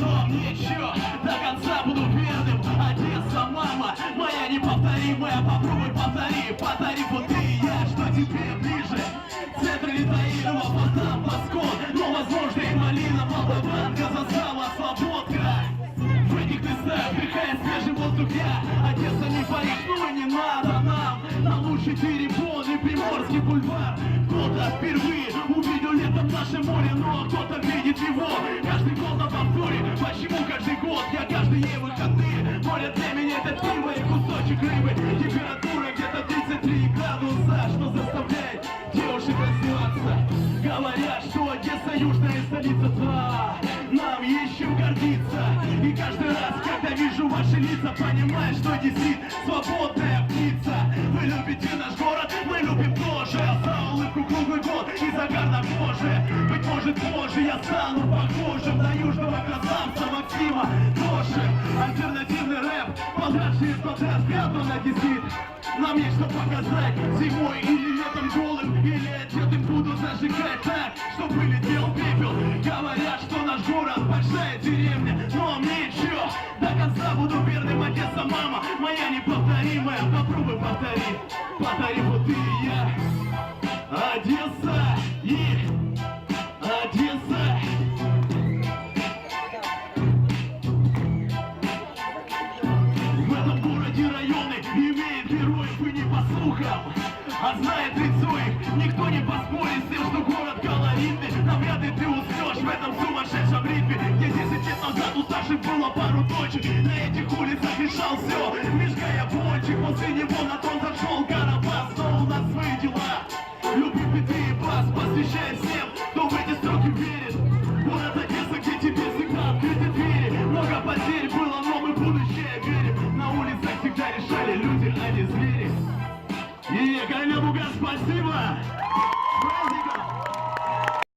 но ничего. До конца буду верным. Одесса, мама Моя неповторимая. Попробуй повтори По тарифу ты и я Что тебе ближе. Центр Литаирова Потом Паскон Но возможно и малина Молдаванка Застава Слободка. В этих местах Вдыхая свежий воздух. Я Одесса не Париж Ну и не надо нам. Нам лучше Теребон и Приморский бульвар. Кто-то впервые увидел летом наше море Но кто-то видит его. Каждый каждый год Я каждые выходные Море для меня это пиво и кусочек рыбы. Температура где-то 33 градуса Что заставляет девушек раздеваться. Говорят, что Одесса южная столица Да, нам есть чем гордиться. И каждый раз, когда вижу ваши лица Понимаю, что действит свободная птица. Вы любите наш город, мы любим тоже. За улыбку круглый год и загар на коже. Быть может позже я стану похожим На южного красавца Максима Тоже альтернативный рэп. Подальше из-под взгляд он одессит Нам есть что показать. Зимой или летом голым. Или одетым буду зажигать так Чтобы летел пепел. Говорят, что наш город большая деревня Но мне чё, до конца буду верным Одесса, мама Моя неповторимая. Попробуй повтори. Повтори вот ты и я. Одесса героев и не по слухам. А знает лицо их, никто не поспорит с тем, что город колоритный. Навряд ли ты уснешь в этом сумасшедшем ритме. Где 10 лет назад у старших было пару точек. На этих улицах решал все, мешкая пончик. После него на трон зашел спасибо! С праздником!